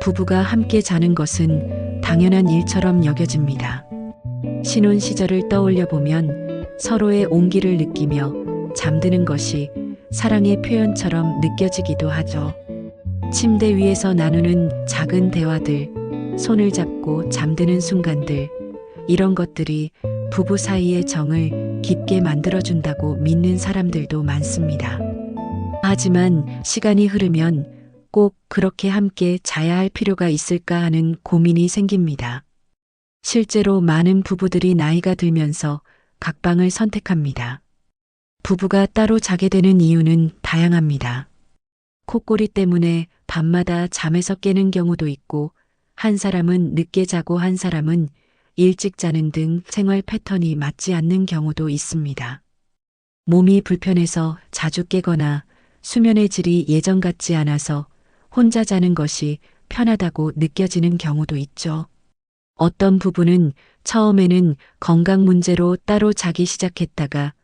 부부가 함께 자는 것은 당연한 일처럼 여겨집니다. 신혼 시절을 떠올려 보면 서로의 온기를 느끼며 잠드는 것이 사랑의 표현처럼 느껴지기도 하죠. 침대 위에서 나누는 작은 대화들, 손을 잡고 잠드는 순간들, 이런 것들이 부부 사이의 정을 깊게 만들어준다고 믿는 사람들도 많습니다. 하지만 시간이 흐르면 꼭 그렇게 함께 자야 할 필요가 있을까 하는 고민이 생깁니다. 실제로 많은 부부들이 나이가 들면서 각방을 선택합니다. 부부가 따로 자게 되는 이유는 다양합니다. 코골이 때문에 밤마다 잠에서 깨는 경우도 있고, 한 사람은 늦게 자고 한 사람은 일찍 자는 등 생활 패턴이 맞지 않는 경우도 있습니다. 몸이 불편해서 자주 깨거나 수면의 질이 예전 같지 않아서 혼자 자는 것이 편하다고 느껴지는 경우도 있죠. 어떤 부부는 처음에는 건강 문제로 따로 자기 시작했다가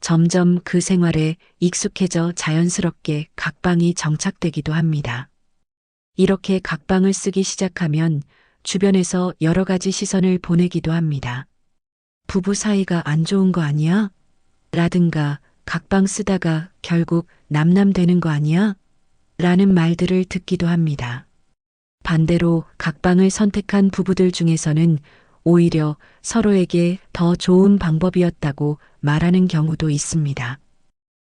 점점 그 생활에 익숙해져 자연스럽게 각방이 정착되기도 합니다. 이렇게 각방을 쓰기 시작하면 주변에서 여러 가지 시선을 보내기도 합니다. 부부 사이가 안 좋은 거 아니야? 라든가 각방 쓰다가 결국 남남 되는 거 아니야? 라는 말들을 듣기도 합니다. 반대로 각방을 선택한 부부들 중에서는 오히려 서로에게 더 좋은 방법이었다고 말하는 경우도 있습니다.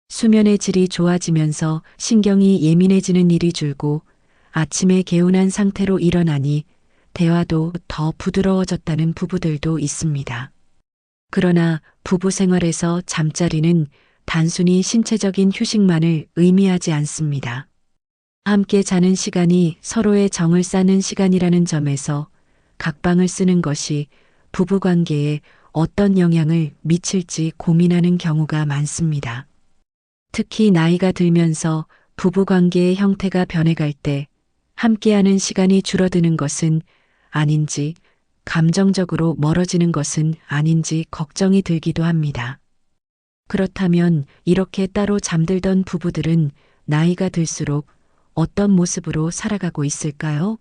수면의 질이 좋아지면서 신경이 예민해지는 일이 줄고 아침에 개운한 상태로 일어나니 대화도 더 부드러워졌다는 부부들도 있습니다. 그러나 부부 생활에서 잠자리는 단순히 신체적인 휴식만을 의미하지 않습니다. 함께 자는 시간이 서로의 정을 쌓는 시간이라는 점에서 각방을 쓰는 것이 부부 관계에 어떤 영향을 미칠지 고민하는 경우가 많습니다. 특히 나이가 들면서 부부 관계의 형태가 변해갈 때 함께하는 시간이 줄어드는 것은 아닌지 감정적으로 멀어지는 것은 아닌지 걱정이 들기도 합니다. 그렇다면 이렇게 따로 잠들던 부부들은 나이가 들수록 어떤 모습으로 살아가고 있을까요?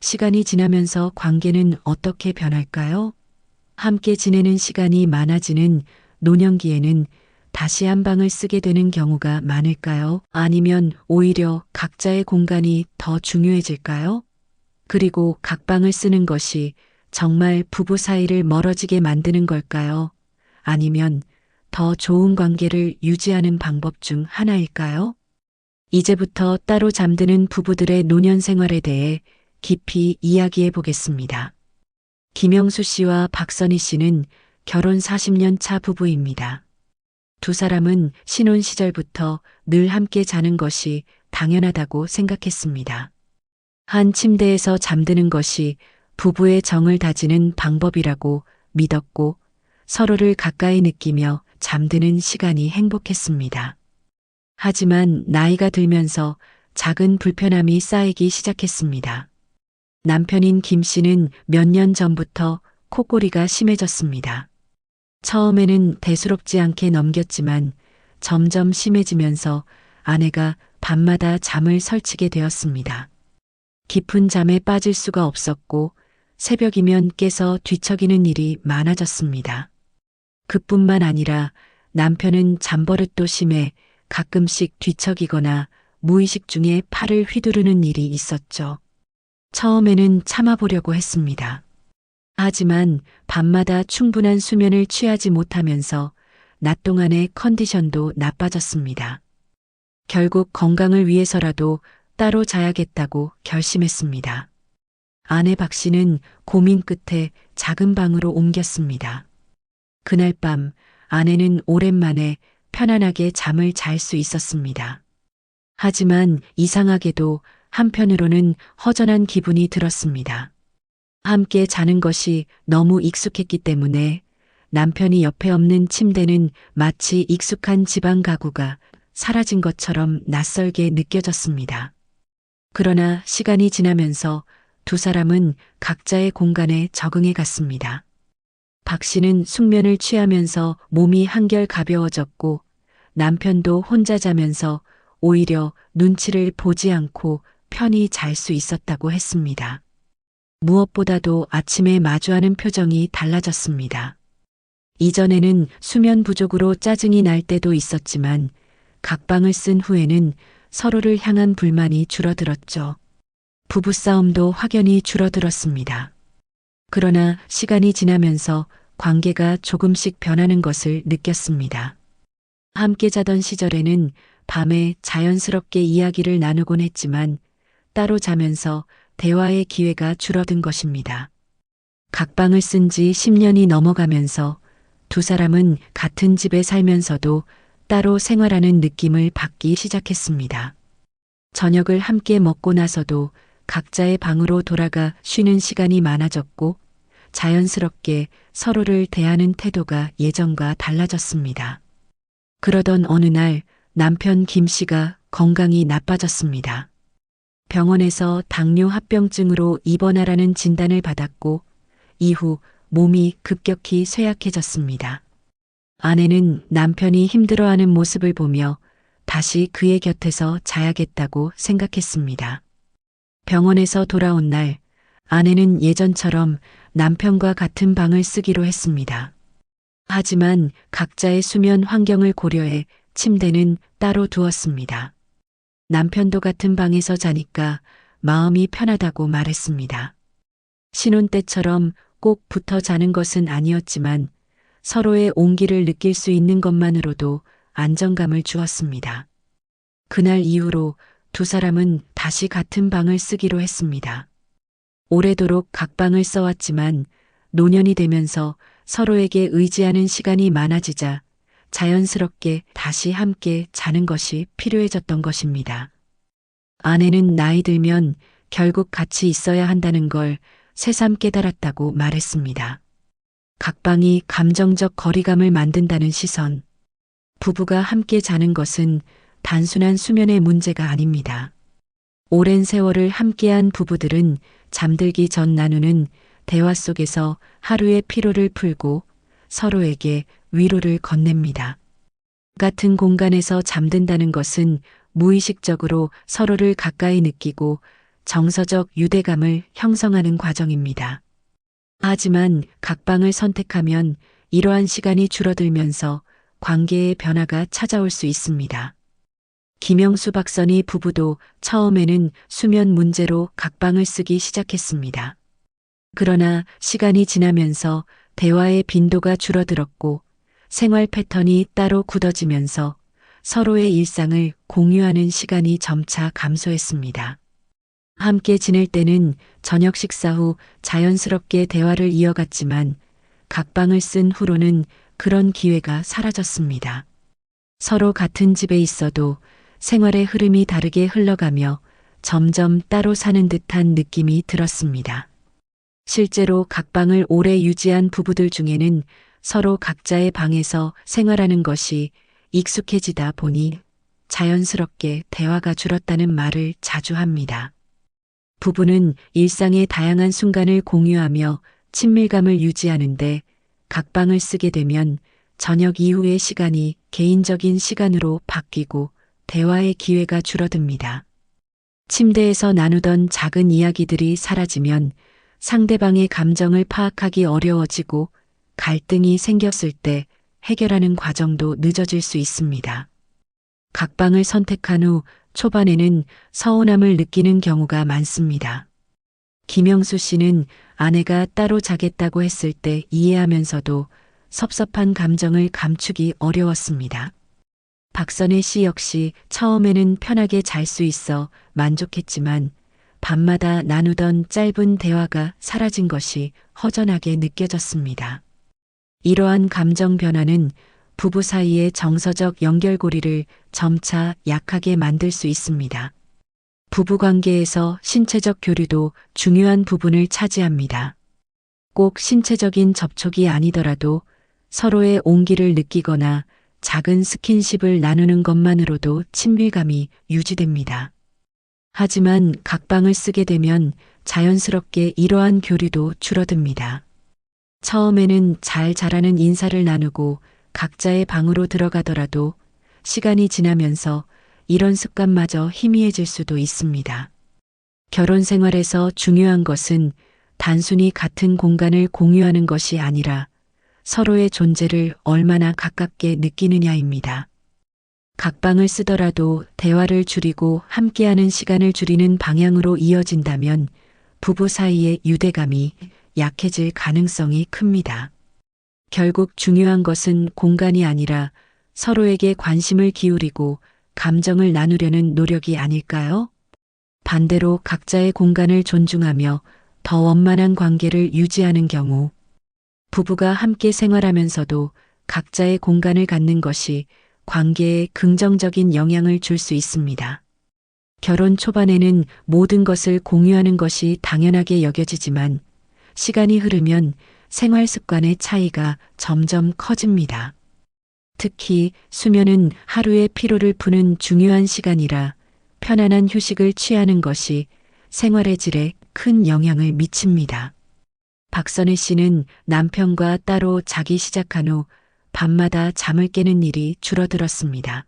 시간이 지나면서 관계는 어떻게 변할까요? 함께 지내는 시간이 많아지는 노년기에는 다시 한 방을 쓰게 되는 경우가 많을까요? 아니면 오히려 각자의 공간이 더 중요해질까요? 그리고 각방을 쓰는 것이 정말 부부 사이를 멀어지게 만드는 걸까요? 아니면 더 좋은 관계를 유지하는 방법 중 하나일까요? 이제부터 따로 잠드는 부부들의 노년 생활에 대해 깊이 이야기해 보겠습니다. 김영수 씨와 박선희 씨는 결혼 40년 차 부부입니다. 두 사람은 신혼 시절부터 늘 함께 자는 것이 당연하다고 생각했습니다. 한 침대에서 잠드는 것이 부부의 정을 다지는 방법이라고 믿었고 서로를 가까이 느끼며 잠드는 시간이 행복했습니다. 하지만 나이가 들면서 작은 불편함이 쌓이기 시작했습니다. 남편인 김 씨는 몇 년 전부터 코골이가 심해졌습니다. 처음에는 대수롭지 않게 넘겼지만 점점 심해지면서 아내가 밤마다 잠을 설치게 되었습니다. 깊은 잠에 빠질 수가 없었고 새벽이면 깨서 뒤척이는 일이 많아졌습니다. 그뿐만 아니라 남편은 잠버릇도 심해 가끔씩 뒤척이거나 무의식 중에 팔을 휘두르는 일이 있었죠. 처음에는 참아보려고 했습니다. 하지만 밤마다 충분한 수면을 취하지 못하면서 낮 동안의 컨디션도 나빠졌습니다. 결국 건강을 위해서라도 따로 자야겠다고 결심했습니다. 아내 박 씨는 고민 끝에 작은 방으로 옮겼습니다. 그날 밤 아내는 오랜만에 편안하게 잠을 잘 수 있었습니다. 하지만 이상하게도 한편으로는 허전한 기분이 들었습니다. 함께 자는 것이 너무 익숙했기 때문에 남편이 옆에 없는 침대는 마치 익숙한 집안 가구가 사라진 것처럼 낯설게 느껴졌습니다. 그러나 시간이 지나면서 두 사람은 각자의 공간에 적응해 갔습니다. 박 씨는 숙면을 취하면서 몸이 한결 가벼워졌고 남편도 혼자 자면서 오히려 눈치를 보지 않고 편히 잘 수 있었다고 했습니다. 무엇보다도 아침에 마주하는 표정이 달라졌습니다. 이전에는 수면 부족으로 짜증이 날 때도 있었지만 각방을 쓴 후에는 서로를 향한 불만이 줄어들었죠. 부부싸움도 확연히 줄어들었습니다. 그러나 시간이 지나면서 관계가 조금씩 변하는 것을 느꼈습니다. 함께 자던 시절에는 밤에 자연스럽게 이야기를 나누곤 했지만 따로 자면서 대화의 기회가 줄어든 것입니다. 각방을 쓴 지 10년이 넘어가면서 두 사람은 같은 집에 살면서도 따로 생활하는 느낌을 받기 시작했습니다. 저녁을 함께 먹고 나서도 각자의 방으로 돌아가 쉬는 시간이 많아졌고 자연스럽게 서로를 대하는 태도가 예전과 달라졌습니다. 그러던 어느 날 남편 김 씨가 건강이 나빠졌습니다. 병원에서 당뇨 합병증으로 입원하라는 진단을 받았고 이후 몸이 급격히 쇠약해졌습니다. 아내는 남편이 힘들어하는 모습을 보며 다시 그의 곁에서 자야겠다고 생각했습니다. 병원에서 돌아온 날 아내는 예전처럼 남편과 같은 방을 쓰기로 했습니다. 하지만 각자의 수면 환경을 고려해 침대는 따로 두었습니다. 남편도 같은 방에서 자니까 마음이 편하다고 말했습니다. 신혼 때처럼 꼭 붙어 자는 것은 아니었지만 서로의 온기를 느낄 수 있는 것만으로도 안정감을 주었습니다. 그날 이후로 두 사람은 다시 같은 방을 쓰기로 했습니다. 오래도록 각 방을 써왔지만 노년이 되면서 서로에게 의지하는 시간이 많아지자 자연스럽게 다시 함께 자는 것이 필요해졌던 것입니다. 아내는 나이 들면 결국 같이 있어야 한다는 걸 새삼 깨달았다고 말했습니다. 각방이 감정적 거리감을 만든다는 시선. 부부가 함께 자는 것은 단순한 수면의 문제가 아닙니다. 오랜 세월을 함께한 부부들은 잠들기 전 나누는 대화 속에서 하루의 피로를 풀고 서로에게 위로를 건넵니다. 같은 공간에서 잠든다는 것은 무의식적으로 서로를 가까이 느끼고 정서적 유대감을 형성하는 과정입니다. 하지만 각방을 선택하면 이러한 시간이 줄어들면서 관계의 변화가 찾아올 수 있습니다. 김영수 박선희 부부도 처음에는 수면 문제로 각방을 쓰기 시작했습니다. 그러나 시간이 지나면서 대화의 빈도가 줄어들었고 생활 패턴이 따로 굳어지면서 서로의 일상을 공유하는 시간이 점차 감소했습니다. 함께 지낼 때는 저녁 식사 후 자연스럽게 대화를 이어갔지만 각방을 쓴 후로는 그런 기회가 사라졌습니다. 서로 같은 집에 있어도 생활의 흐름이 다르게 흘러가며 점점 따로 사는 듯한 느낌이 들었습니다. 실제로 각 방을 오래 유지한 부부들 중에는 서로 각자의 방에서 생활하는 것이 익숙해지다 보니 자연스럽게 대화가 줄었다는 말을 자주 합니다. 부부는 일상의 다양한 순간을 공유하며 친밀감을 유지하는데 각방을 쓰게 되면 저녁 이후의 시간이 개인적인 시간으로 바뀌고 대화의 기회가 줄어듭니다. 침대에서 나누던 작은 이야기들이 사라지면 상대방의 감정을 파악하기 어려워지고 갈등이 생겼을 때 해결하는 과정도 늦어질 수 있습니다. 각방을 선택한 후 초반에는 서운함을 느끼는 경우가 많습니다. 김영수 씨는 아내가 따로 자겠다고 했을 때 이해하면서도 섭섭한 감정을 감추기 어려웠습니다. 박선혜 씨 역시 처음에는 편하게 잘 수 있어 만족했지만 밤마다 나누던 짧은 대화가 사라진 것이 허전하게 느껴졌습니다. 이러한 감정 변화는 부부 사이의 정서적 연결고리를 점차 약하게 만들 수 있습니다. 부부 관계에서 신체적 교류도 중요한 부분을 차지합니다. 꼭 신체적인 접촉이 아니더라도 서로의 온기를 느끼거나 작은 스킨십을 나누는 것만으로도 친밀감이 유지됩니다. 하지만 각방을 쓰게 되면 자연스럽게 이러한 교류도 줄어듭니다. 처음에는 잘 자라는 인사를 나누고 각자의 방으로 들어가더라도 시간이 지나면서 이런 습관마저 희미해질 수도 있습니다. 결혼 생활에서 중요한 것은 단순히 같은 공간을 공유하는 것이 아니라 서로의 존재를 얼마나 가깝게 느끼느냐입니다. 각방을 쓰더라도 대화를 줄이고 함께하는 시간을 줄이는 방향으로 이어진다면 부부 사이의 유대감이 약해질 가능성이 큽니다. 결국 중요한 것은 공간이 아니라 서로에게 관심을 기울이고 감정을 나누려는 노력이 아닐까요? 반대로 각자의 공간을 존중하며 더 원만한 관계를 유지하는 경우 부부가 함께 생활하면서도 각자의 공간을 갖는 것이 관계에 긍정적인 영향을 줄 수 있습니다. 결혼 초반에는 모든 것을 공유하는 것이 당연하게 여겨지지만 시간이 흐르면 생활 습관의 차이가 점점 커집니다. 특히 수면은 하루의 피로를 푸는 중요한 시간이라 편안한 휴식을 취하는 것이 생활의 질에 큰 영향을 미칩니다. 박선혜 씨는 남편과 따로 자기 시작한 후 밤마다 잠을 깨는 일이 줄어들었습니다.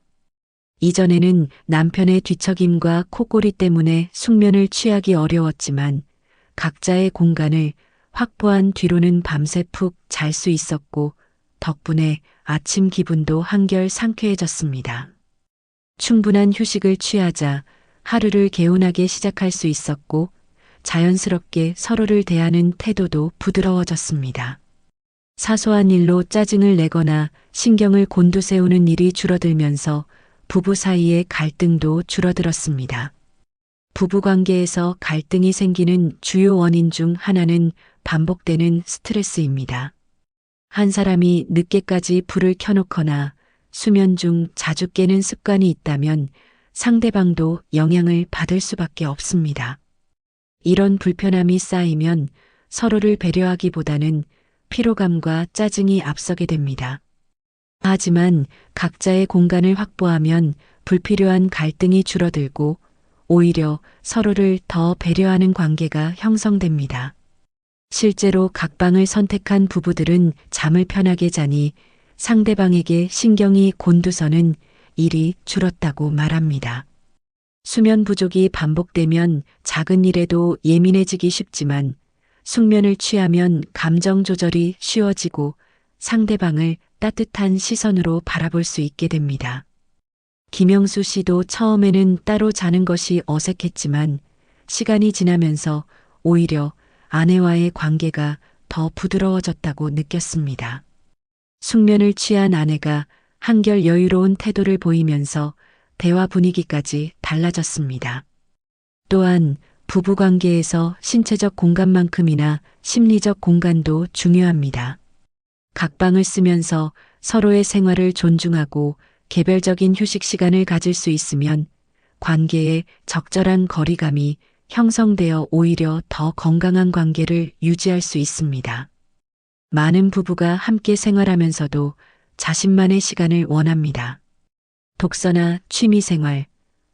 이전에는 남편의 뒤척임과 코골이 때문에 숙면을 취하기 어려웠지만 각자의 공간을 확보한 뒤로는 밤새 푹 잘 수 있었고 덕분에 아침 기분도 한결 상쾌해졌습니다. 충분한 휴식을 취하자 하루를 개운하게 시작할 수 있었고 자연스럽게 서로를 대하는 태도도 부드러워졌습니다. 사소한 일로 짜증을 내거나 신경을 곤두세우는 일이 줄어들면서 부부 사이의 갈등도 줄어들었습니다. 부부 관계에서 갈등이 생기는 주요 원인 중 하나는 반복되는 스트레스입니다. 한 사람이 늦게까지 불을 켜놓거나 수면 중 자주 깨는 습관이 있다면 상대방도 영향을 받을 수밖에 없습니다. 이런 불편함이 쌓이면 서로를 배려하기보다는 피로감과 짜증이 앞서게 됩니다. 하지만 각자의 공간을 확보하면 불필요한 갈등이 줄어들고 오히려 서로를 더 배려하는 관계가 형성됩니다. 실제로 각방을 선택한 부부들은 잠을 편하게 자니 상대방에게 신경이 곤두서는 일이 줄었다고 말합니다. 수면 부족이 반복되면 작은 일에도 예민해지기 쉽지만 숙면을 취하면 감정 조절이 쉬워지고 상대방을 따뜻한 시선으로 바라볼 수 있게 됩니다. 김영수 씨도 처음에는 따로 자는 것이 어색했지만 시간이 지나면서 오히려 아내와의 관계가 더 부드러워졌다고 느꼈습니다. 숙면을 취한 아내가 한결 여유로운 태도를 보이면서 대화 분위기까지 달라졌습니다. 또한 부부 관계에서 신체적 공간만큼이나 심리적 공간도 중요합니다. 각방을 쓰면서 서로의 생활을 존중하고 개별적인 휴식 시간을 가질 수 있으면 관계에 적절한 거리감이 형성되어 오히려 더 건강한 관계를 유지할 수 있습니다. 많은 부부가 함께 생활하면서도 자신만의 시간을 원합니다. 독서나 취미 생활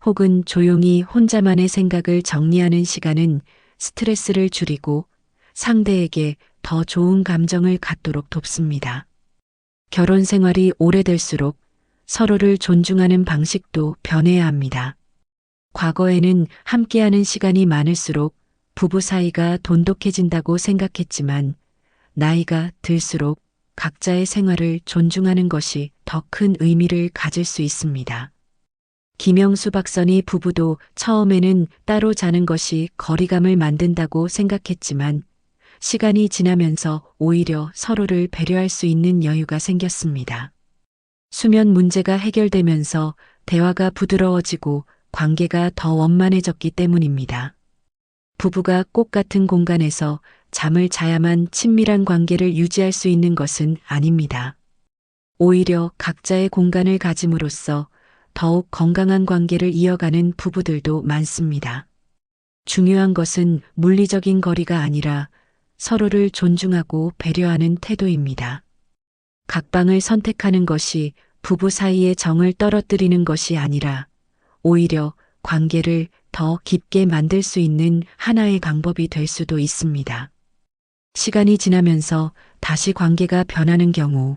혹은 조용히 혼자만의 생각을 정리하는 시간은 스트레스를 줄이고 상대에게 더 좋은 감정을 갖도록 돕습니다. 결혼 생활이 오래될수록 서로를 존중하는 방식도 변해야 합니다. 과거에는 함께하는 시간이 많을수록 부부 사이가 돈독해진다고 생각했지만 나이가 들수록 각자의 생활을 존중하는 것이 더 큰 의미를 가질 수 있습니다. 김영수 박선희 부부도 처음에는 따로 자는 것이 거리감을 만든다고 생각했지만 시간이 지나면서 오히려 서로를 배려할 수 있는 여유가 생겼습니다. 수면 문제가 해결되면서 대화가 부드러워지고 관계가 더 원만해졌기 때문입니다. 부부가 꽃 같은 공간에서 잠을 자야만 친밀한 관계를 유지할 수 있는 것은 아닙니다. 오히려 각자의 공간을 가짐으로써 더욱 건강한 관계를 이어가는 부부들도 많습니다. 중요한 것은 물리적인 거리가 아니라 서로를 존중하고 배려하는 태도입니다. 각방을 선택하는 것이 부부 사이의 정을 떨어뜨리는 것이 아니라 오히려 관계를 더 깊게 만들 수 있는 하나의 방법이 될 수도 있습니다. 시간이 지나면서 다시 관계가 변하는 경우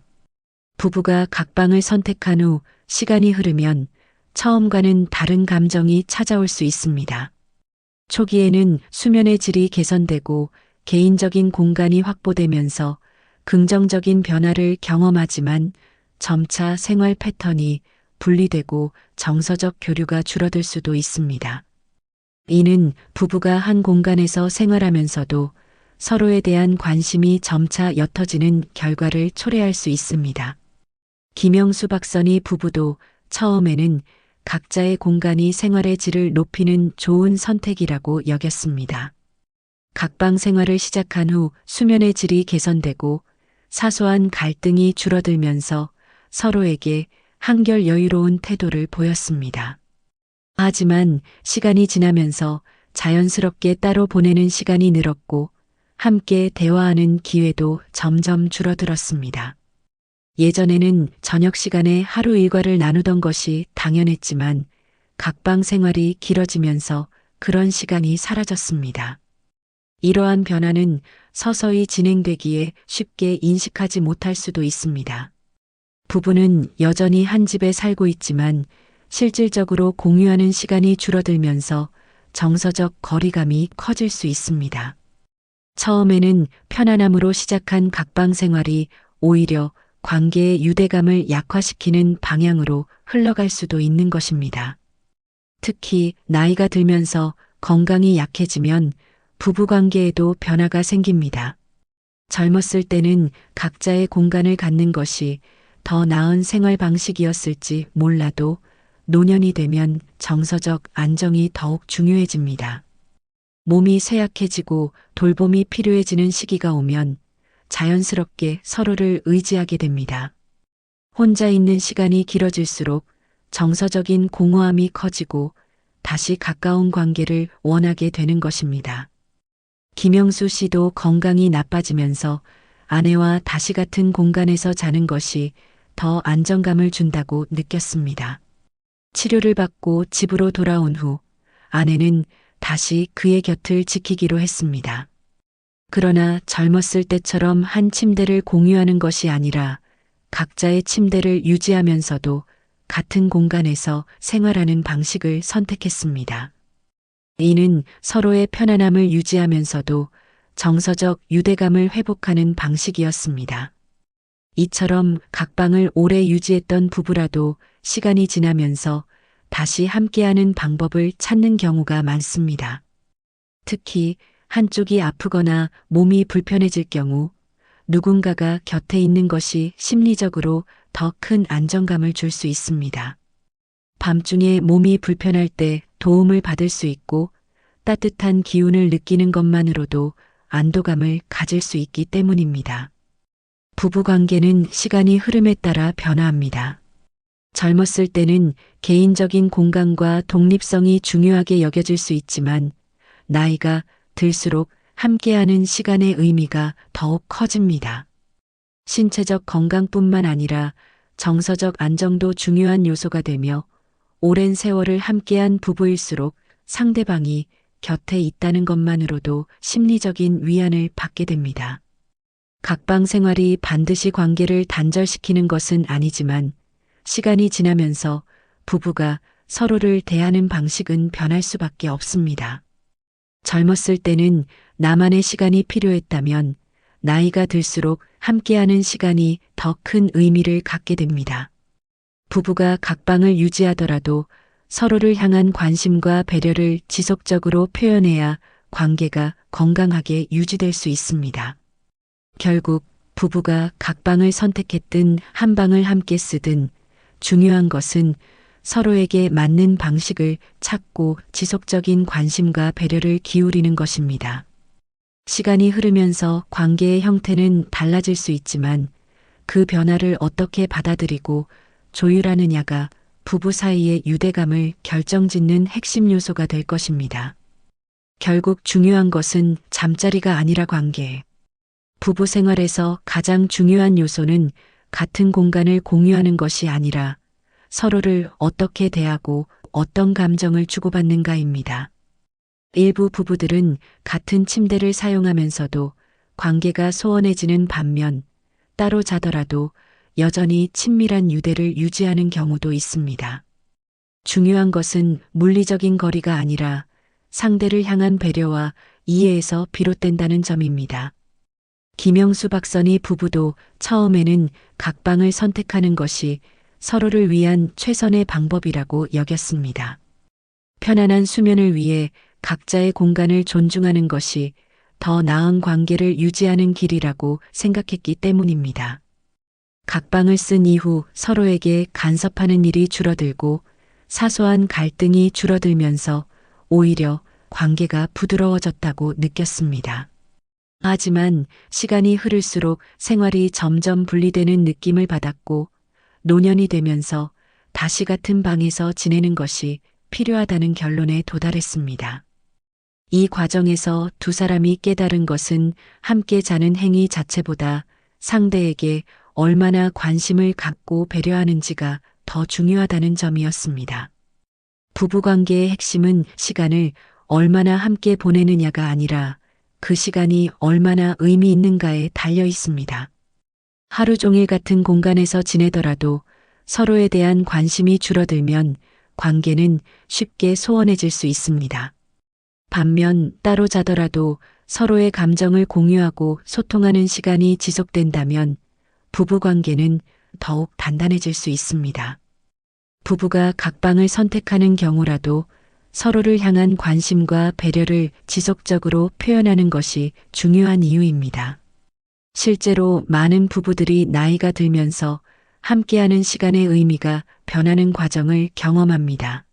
부부가 각방을 선택한 후 시간이 흐르면 처음과는 다른 감정이 찾아올 수 있습니다. 초기에는 수면의 질이 개선되고 개인적인 공간이 확보되면서 긍정적인 변화를 경험하지만 점차 생활 패턴이 분리되고 정서적 교류가 줄어들 수도 있습니다. 이는 부부가 한 공간에서 생활하면서도 서로에 대한 관심이 점차 옅어지는 결과를 초래할 수 있습니다. 김영수 박선희 부부도 처음에는 각자의 공간이 생활의 질을 높이는 좋은 선택이라고 여겼습니다. 각방 생활을 시작한 후 수면의 질이 개선되고 사소한 갈등이 줄어들면서 서로에게 한결 여유로운 태도를 보였습니다. 하지만 시간이 지나면서 자연스럽게 따로 보내는 시간이 늘었고 함께 대화하는 기회도 점점 줄어들었습니다. 예전에는 저녁 시간에 하루 일과를 나누던 것이 당연했지만 각방 생활이 길어지면서 그런 시간이 사라졌습니다. 이러한 변화는 서서히 진행되기에 쉽게 인식하지 못할 수도 있습니다. 부부는 여전히 한 집에 살고 있지만 실질적으로 공유하는 시간이 줄어들면서 정서적 거리감이 커질 수 있습니다. 처음에는 편안함으로 시작한 각방 생활이 오히려 관계의 유대감을 약화시키는 방향으로 흘러갈 수도 있는 것입니다. 특히 나이가 들면서 건강이 약해지면 부부 관계에도 변화가 생깁니다. 젊었을 때는 각자의 공간을 갖는 것이 더 나은 생활 방식이었을지 몰라도 노년이 되면 정서적 안정이 더욱 중요해집니다. 몸이 쇠약해지고 돌봄이 필요해지는 시기가 오면 자연스럽게 서로를 의지하게 됩니다. 혼자 있는 시간이 길어질수록 정서적인 공허함이 커지고 다시 가까운 관계를 원하게 되는 것입니다. 김영수 씨도 건강이 나빠지면서 아내와 다시 같은 공간에서 자는 것이 더 안정감을 준다고 느꼈습니다. 치료를 받고 집으로 돌아온 후 아내는 다시 그의 곁을 지키기로 했습니다. 그러나 젊었을 때처럼 한 침대를 공유하는 것이 아니라 각자의 침대를 유지하면서도 같은 공간에서 생활하는 방식을 선택했습니다. 이는 서로의 편안함을 유지하면서도 정서적 유대감을 회복하는 방식이었습니다. 이처럼 각방을 오래 유지했던 부부라도 시간이 지나면서 다시 함께하는 방법을 찾는 경우가 많습니다. 특히 한쪽이 아프거나 몸이 불편해질 경우 누군가가 곁에 있는 것이 심리적으로 더 큰 안정감을 줄 수 있습니다. 밤중에 몸이 불편할 때 도움을 받을 수 있고 따뜻한 기운을 느끼는 것만으로도 안도감을 가질 수 있기 때문입니다. 부부 관계는 시간이 흐름에 따라 변화합니다. 젊었을 때는 개인적인 공간과 독립성이 중요하게 여겨질 수 있지만 나이가 들수록 함께하는 시간의 의미가 더욱 커집니다. 신체적 건강뿐만 아니라 정서적 안정도 중요한 요소가 되며 오랜 세월을 함께한 부부일수록 상대방이 곁에 있다는 것만으로도 심리적인 위안을 받게 됩니다. 각방 생활이 반드시 관계를 단절시키는 것은 아니지만 시간이 지나면서 부부가 서로를 대하는 방식은 변할 수밖에 없습니다. 젊었을 때는 나만의 시간이 필요했다면 나이가 들수록 함께하는 시간이 더 큰 의미를 갖게 됩니다. 부부가 각방을 유지하더라도 서로를 향한 관심과 배려를 지속적으로 표현해야 관계가 건강하게 유지될 수 있습니다. 결국 부부가 각방을 선택했든 한 방을 함께 쓰든 중요한 것은 서로에게 맞는 방식을 찾고 지속적인 관심과 배려를 기울이는 것입니다. 시간이 흐르면서 관계의 형태는 달라질 수 있지만 그 변화를 어떻게 받아들이고 조율하느냐가 부부 사이의 유대감을 결정짓는 핵심 요소가 될 것입니다. 결국 중요한 것은 잠자리가 아니라 관계. 부부 생활에서 가장 중요한 요소는 같은 공간을 공유하는 것이 아니라 서로를 어떻게 대하고 어떤 감정을 주고받는가입니다. 일부 부부들은 같은 침대를 사용하면서도 관계가 소원해지는 반면 따로 자더라도 여전히 친밀한 유대를 유지하는 경우도 있습니다. 중요한 것은 물리적인 거리가 아니라 상대를 향한 배려와 이해에서 비롯된다는 점입니다. 김영수 박선희 부부도 처음에는 각방을 선택하는 것이 서로를 위한 최선의 방법이라고 여겼습니다. 편안한 수면을 위해 각자의 공간을 존중하는 것이 더 나은 관계를 유지하는 길이라고 생각했기 때문입니다. 각방을 쓴 이후 서로에게 간섭하는 일이 줄어들고 사소한 갈등이 줄어들면서 오히려 관계가 부드러워졌다고 느꼈습니다. 하지만 시간이 흐를수록 생활이 점점 분리되는 느낌을 받았고 노년이 되면서 다시 같은 방에서 지내는 것이 필요하다는 결론에 도달했습니다. 이 과정에서 두 사람이 깨달은 것은 함께 자는 행위 자체보다 상대에게 얼마나 관심을 갖고 배려하는지가 더 중요하다는 점이었습니다. 부부관계의 핵심은 시간을 얼마나 함께 보내느냐가 아니라 그 시간이 얼마나 의미 있는가에 달려 있습니다. 하루 종일 같은 공간에서 지내더라도 서로에 대한 관심이 줄어들면 관계는 쉽게 소원해질 수 있습니다. 반면 따로 자더라도 서로의 감정을 공유하고 소통하는 시간이 지속된다면 부부 관계는 더욱 단단해질 수 있습니다. 부부가 각방을 선택하는 경우라도 서로를 향한 관심과 배려를 지속적으로 표현하는 것이 중요한 이유입니다. 실제로 많은 부부들이 나이가 들면서 함께하는 시간의 의미가 변하는 과정을 경험합니다.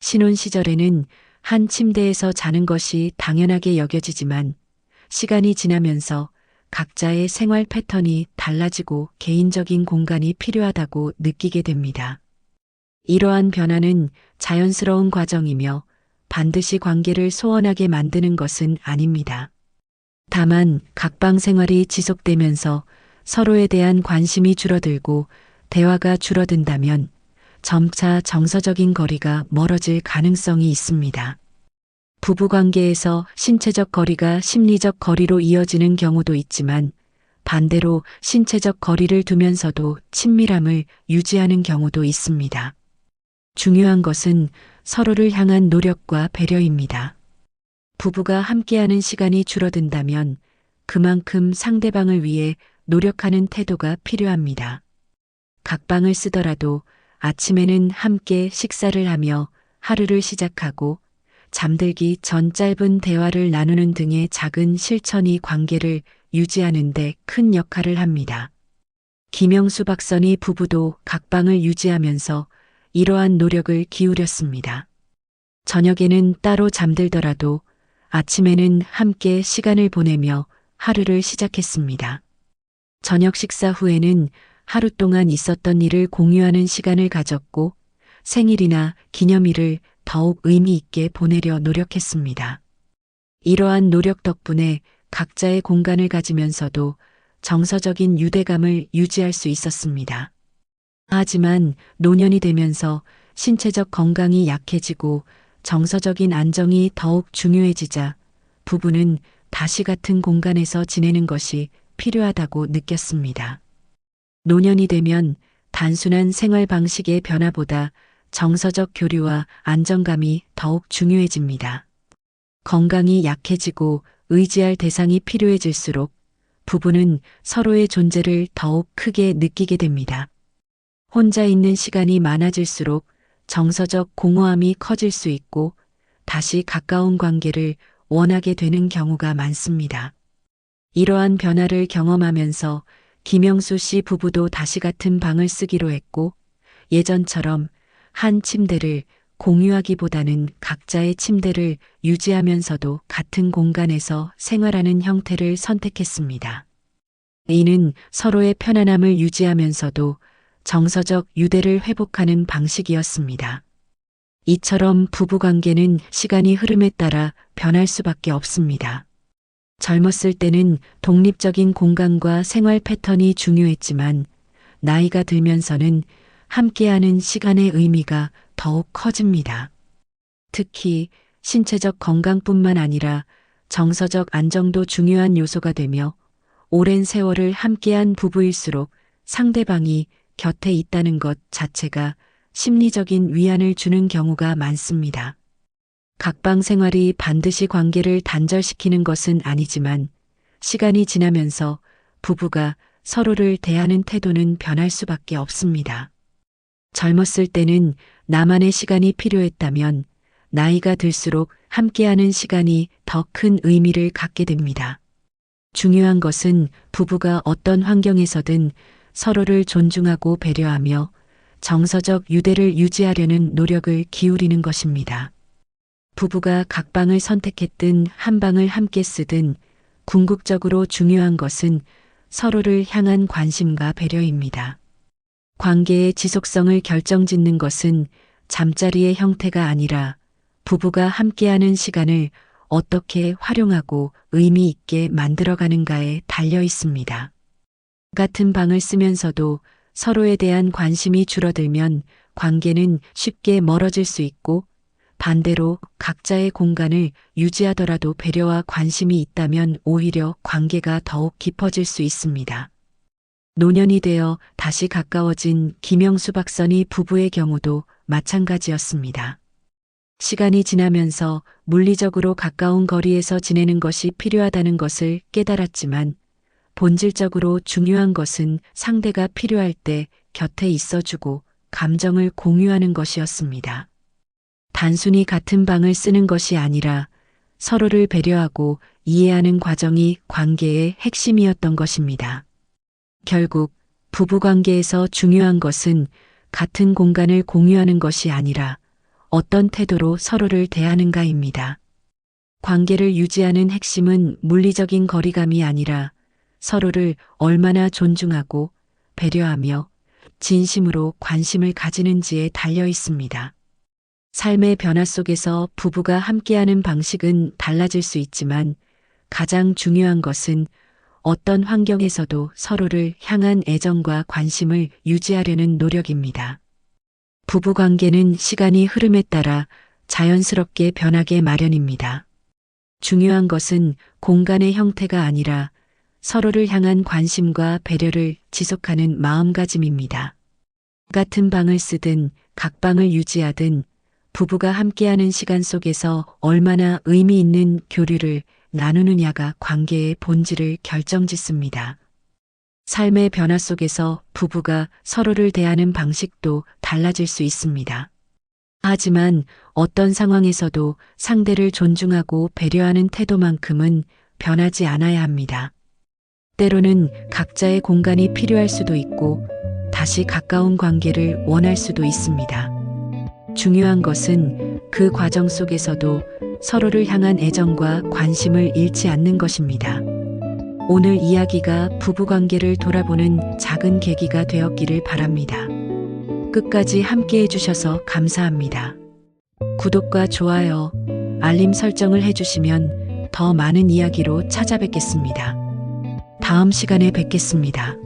신혼 시절에는 한 침대에서 자는 것이 당연하게 여겨지지만 시간이 지나면서 각자의 생활 패턴이 달라지고 개인적인 공간이 필요하다고 느끼게 됩니다. 이러한 변화는 자연스러운 과정이며 반드시 관계를 소원하게 만드는 것은 아닙니다. 다만 각방 생활이 지속되면서 서로에 대한 관심이 줄어들고 대화가 줄어든다면 점차 정서적인 거리가 멀어질 가능성이 있습니다. 부부 관계에서 신체적 거리가 심리적 거리로 이어지는 경우도 있지만 반대로 신체적 거리를 두면서도 친밀함을 유지하는 경우도 있습니다. 중요한 것은 서로를 향한 노력과 배려입니다. 부부가 함께하는 시간이 줄어든다면 그만큼 상대방을 위해 노력하는 태도가 필요합니다. 각방을 쓰더라도 아침에는 함께 식사를 하며 하루를 시작하고 잠들기 전 짧은 대화를 나누는 등의 작은 실천이 관계를 유지하는데 큰 역할을 합니다. 김영수 박선희 부부도 각방을 유지하면서 이러한 노력을 기울였습니다. 저녁에는 따로 잠들더라도 아침에는 함께 시간을 보내며 하루를 시작했습니다. 저녁 식사 후에는 하루 동안 있었던 일을 공유하는 시간을 가졌고 생일이나 기념일을 더욱 의미 있게 보내려 노력했습니다. 이러한 노력 덕분에 각자의 공간을 가지면서도 정서적인 유대감을 유지할 수 있었습니다. 하지만 노년이 되면서 신체적 건강이 약해지고 정서적인 안정이 더욱 중요해지자 부부는 다시 같은 공간에서 지내는 것이 필요하다고 느꼈습니다. 노년이 되면 단순한 생활 방식의 변화보다 정서적 교류와 안정감이 더욱 중요해집니다. 건강이 약해지고 의지할 대상이 필요해질수록 부부는 서로의 존재를 더욱 크게 느끼게 됩니다. 혼자 있는 시간이 많아질수록 정서적 공허함이 커질 수 있고 다시 가까운 관계를 원하게 되는 경우가 많습니다. 이러한 변화를 경험하면서 김영수 씨 부부도 다시 같은 방을 쓰기로 했고 예전처럼 한 침대를 공유하기보다는 각자의 침대를 유지하면서도 같은 공간에서 생활하는 형태를 선택했습니다. 이는 서로의 편안함을 유지하면서도 정서적 유대를 회복하는 방식이었습니다. 이처럼 부부관계는 시간이 흐름에 따라 변할 수밖에 없습니다. 젊었을 때는 독립적인 공간과 생활 패턴이 중요했지만 나이가 들면서는 함께하는 시간의 의미가 더욱 커집니다. 특히 신체적 건강뿐만 아니라 정서적 안정도 중요한 요소가 되며 오랜 세월을 함께한 부부일수록 상대방이 곁에 있다는 것 자체가 심리적인 위안을 주는 경우가 많습니다. 각방 생활이 반드시 관계를 단절시키는 것은 아니지만 시간이 지나면서 부부가 서로를 대하는 태도는 변할 수밖에 없습니다. 젊었을 때는 나만의 시간이 필요했다면 나이가 들수록 함께하는 시간이 더 큰 의미를 갖게 됩니다. 중요한 것은 부부가 어떤 환경에서든 서로를 존중하고 배려하며 정서적 유대를 유지하려는 노력을 기울이는 것입니다. 부부가 각 방을 선택했든 한 방을 함께 쓰든 궁극적으로 중요한 것은 서로를 향한 관심과 배려입니다. 관계의 지속성을 결정짓는 것은 잠자리의 형태가 아니라 부부가 함께하는 시간을 어떻게 활용하고 의미 있게 만들어가는가에 달려 있습니다. 같은 방을 쓰면서도 서로에 대한 관심이 줄어들면 관계는 쉽게 멀어질 수 있고 반대로 각자의 공간을 유지하더라도 배려와 관심이 있다면 오히려 관계가 더욱 깊어질 수 있습니다. 노년이 되어 다시 가까워진 김영수 박선희 부부의 경우도 마찬가지였습니다. 시간이 지나면서 물리적으로 가까운 거리에서 지내는 것이 필요하다는 것을 깨달았지만 본질적으로 중요한 것은 상대가 필요할 때 곁에 있어주고 감정을 공유하는 것이었습니다. 단순히 같은 방을 쓰는 것이 아니라 서로를 배려하고 이해하는 과정이 관계의 핵심이었던 것입니다. 결국 부부관계에서 중요한 것은 같은 공간을 공유하는 것이 아니라 어떤 태도로 서로를 대하는가입니다. 관계를 유지하는 핵심은 물리적인 거리감이 아니라 서로를 얼마나 존중하고 배려하며 진심으로 관심을 가지는지에 달려 있습니다. 삶의 변화 속에서 부부가 함께하는 방식은 달라질 수 있지만 가장 중요한 것은 어떤 환경에서도 서로를 향한 애정과 관심을 유지하려는 노력입니다. 부부 관계는 시간이 흐름에 따라 자연스럽게 변하게 마련입니다. 중요한 것은 공간의 형태가 아니라 서로를 향한 관심과 배려를 지속하는 마음가짐입니다. 같은 방을 쓰든 각 방을 유지하든 부부가 함께하는 시간 속에서 얼마나 의미 있는 교류를 나누느냐가 관계의 본질을 결정짓습니다. 삶의 변화 속에서 부부가 서로를 대하는 방식도 달라질 수 있습니다. 하지만 어떤 상황에서도 상대를 존중하고 배려하는 태도만큼은 변하지 않아야 합니다. 때로는 각자의 공간이 필요할 수도 있고 다시 가까운 관계를 원할 수도 있습니다. 중요한 것은 그 과정 속에서도 서로를 향한 애정과 관심을 잃지 않는 것입니다. 오늘 이야기가 부부관계를 돌아보는 작은 계기가 되었기를 바랍니다. 끝까지 함께 해주셔서 감사합니다. 구독과 좋아요, 알림 설정을 해주시면 더 많은 이야기로 찾아뵙겠습니다. 다음 시간에 뵙겠습니다.